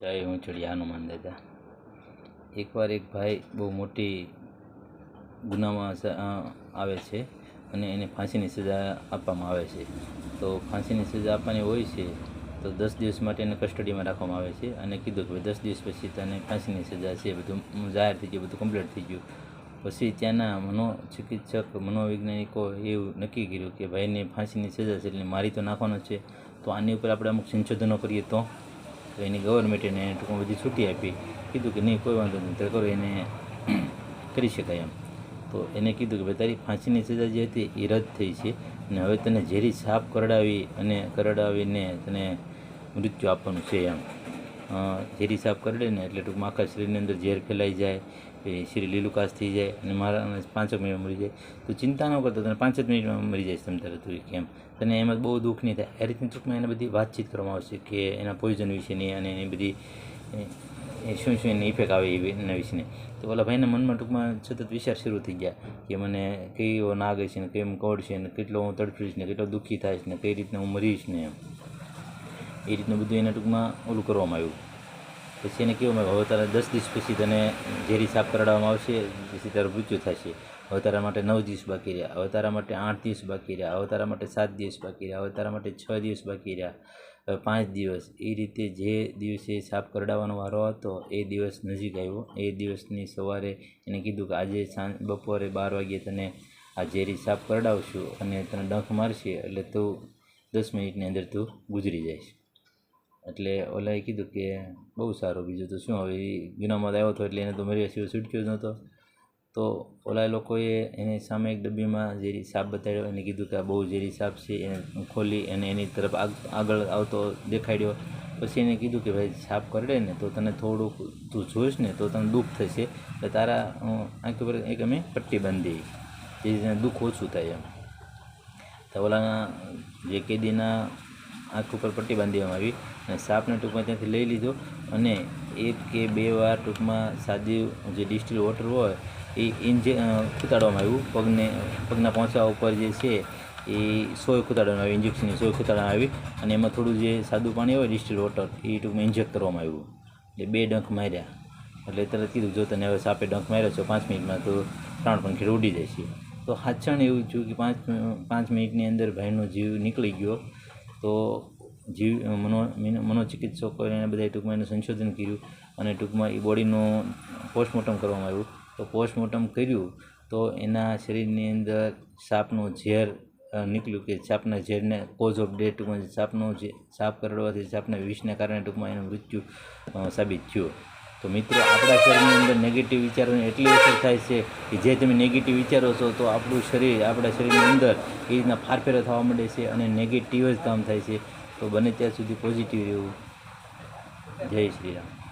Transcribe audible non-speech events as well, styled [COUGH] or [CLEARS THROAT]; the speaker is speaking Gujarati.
જય હું ચડિયા હનુમાન દાદા. એકવાર એક ભાઈ બહુ મોટી ગુનામાં આવે છે અને એને ફાંસીની સજા આપવામાં આવે છે. તો ફાંસીની સજા આપવાની હોય છે તો દસ દિવસ માટે એને કસ્ટડીમાં રાખવામાં આવે છે અને કીધું કે ભાઈ દસ દિવસ પછી તને ફાંસીની સજા છે, બધું જાહેર થઈ ગયું, બધું કમ્પ્લીટ થઈ ગયું. પછી ત્યાંના મનોચિકિત્સક, મનોવૈજ્ઞાનિકો એવું નક્કી કર્યું કે ભાઈને ફાંસીની સજા છે એટલે મારી તો નાખવાનો છે. તો આની ઉપર આપણે અમુક સંશોધનો કરીએ તો તો એની ગવર્મેન્ટે એને ટૂંકમાં બધી છૂટી આપી. કીધું કે નહીં, કોઈ વાંધો નહીં કરો, એને [CLEARS THROAT] કરી શકાય એમ. તો એને કીધું કે ભાઈ, તારી ફાંસીની સજા જે હતી એ રદ થઈ છે અને હવે તને ઝેરી સાફ કરડાવી અને કરડાવીને તને મૃત્યુ આપવાનું છે એમ. ઝેરી સાફ કરી ને એટલે ટૂંકમાં આખા શરીરની અંદર ઝેર ફેલાઈ જાય, એ શરીર લીલુકાશ થઈ જાય અને મારા પાંચેક મિનિટમાં મરી જાય. તો ચિંતા ન કરતો તને પાંચ જ મિનિટમાં મરી જાય તમે તરત કેમ? તને એમાં બહુ દુઃખ નહીં થાય. એ રીતની ટૂંકમાં એને બધી વાતચીત કરવામાં આવશે કે એના પોઈઝન વિશેની અને એની બધી શું શું એની ઇફેક્ટ આવે એના વિશેની. તો ઓલા ભાઈના મનમાં ટૂંકમાં સતત વિચાર શરૂ થઈ ગયા કે મને કેવો નાગ છે ને કેમ કોડ છે ને કેટલો હું તડફીશ ને કેટલો દુઃખી થાઈશ ને કઈ રીતના હું મરીશ ને એમ. એ રીતનું બધું એને ટૂંકમાં ઓલું કરવામાં આવ્યું. પછી એને કેવું હવે તારે દસ દિવસ પછી તને ઝેરી સાફ કરાવવામાં આવશે પછી તારું મૃત્યુ થશે. હવે તારા માટે નવ દિવસ બાકી રહ્યા. હવે તારા માટે આઠ દિવસ બાકી રહ્યા. હવે તારા માટે સાત દિવસ બાકી રહ્યા. હવે તારા માટે છ દિવસ બાકી રહ્યા. હવે પાંચ દિવસ. એ રીતે જે દિવસે સાપ કરડાવવાનો વારો હતો એ દિવસ નજીક આવ્યો. એ દિવસની સવારે એને કીધું કે આજે સાંજ, બપોરે બાર વાગ્યે તને આ ઝેરી સાપ કરડાવશું અને તને ડંખ મારશે, એટલે તું દસ મિનિટની અંદર તું ગુજરી જઈશ. એટલે ઓલાએ કીધું કે બહુ સારું, બીજું તો શું, હવે એ ગુનામાં આવ્યો હતો એટલે એને તો મર્યા સિવાય છૂટક્યો જ નહોતો. તો ઓલા લોકોએ એની સામે એક ડબ્બીમાં ઝેરી સાપ બતાડ્યો, એને કીધું કે આ બહુ ઝેરી સાપ છે, એને ખોલી અને એની તરફ આગ- આગળ આવતો દેખાડ્યો. પછી એને કીધું કે ભાઈ સાપ કરડે ને તો તને થોડુંક તું જોઈશ ને તો તને દુઃખ થશે. એટલે તારા આંખ ઉપર એક અમે પટ્ટી બાંધી જેથી તને દુઃખ ઓછું થાય એમ. તો ઓલાના જે કેદીના આંખ ઉપર પટ્ટી બાંધવામાં આવી અને સાપને ટૂંકમાં ત્યાંથી લઈ લીધો અને એક કે બે વાર ટૂંકમાં સાદી જે ડિસ્ટિલ વોટર હોય એ ઇન્જે અ, ખૂતાડવામાં આવ્યું. પગને પગના પહોંચવા ઉપર જે છે એ સોય ખૂતાડવામાં આવી ઇન્જેક્શનની સોય ખૂતાડવામાં આવી અને એમાં થોડું જે સાદું પાણી હોય ડિસ્ટિલ વોટર એ ટૂંકમાં ઇન્જેક્ટ કરવામાં આવ્યું. એટલે બે ડંખ માર્યા. એટલે તરત કીધું જો તને હવે સાપે ડંખ માર્યો છે પાંચ મિનિટમાં તો પ્રાણ ખીર ઉડી જાય છે. તો હાચણ એવું થયું કે પાંચ પાંચ મિનિટની અંદર ભાઈનો જીવ નીકળી ગયો. તો જીવ, મનો, મિનો- મનોચિકિત્સકોએ એને બધાએ ટૂંકમાં એનું સંશોધન કર્યું અને ટૂંકમાં એ બોડીનું પોસ્ટમોર્ટમ કરવામાં આવ્યું. તો પોસ્ટમોર્ટમ કર્યું તો એના શરીરની અંદર સાપનું ઝેર નીકળ્યું કે સાપના ઝેરને કોઝ ઓફ ડેથ ટૂંકમાં સાપનું જે સાપ કરડવાથી સાપના વિષને કારણે ટૂંકમાં એનું મૃત્યુ સાબિત થયું. તો મિત્રો, આપણા શરીરની અંદર નેગેટિવ વિચારોની એટલી અસર થાય છે કે જે તમે નેગેટિવ વિચારો છો, તો આપણું શરીર, આપણા શરીરની અંદર એ રીતના ફારફેરો થવા માંડે છે અને નેગેટિવ જ કામ થાય છે. તો બને ત્યાં સુધી પોઝિટિવ રહેવું. જય શ્રી રામ.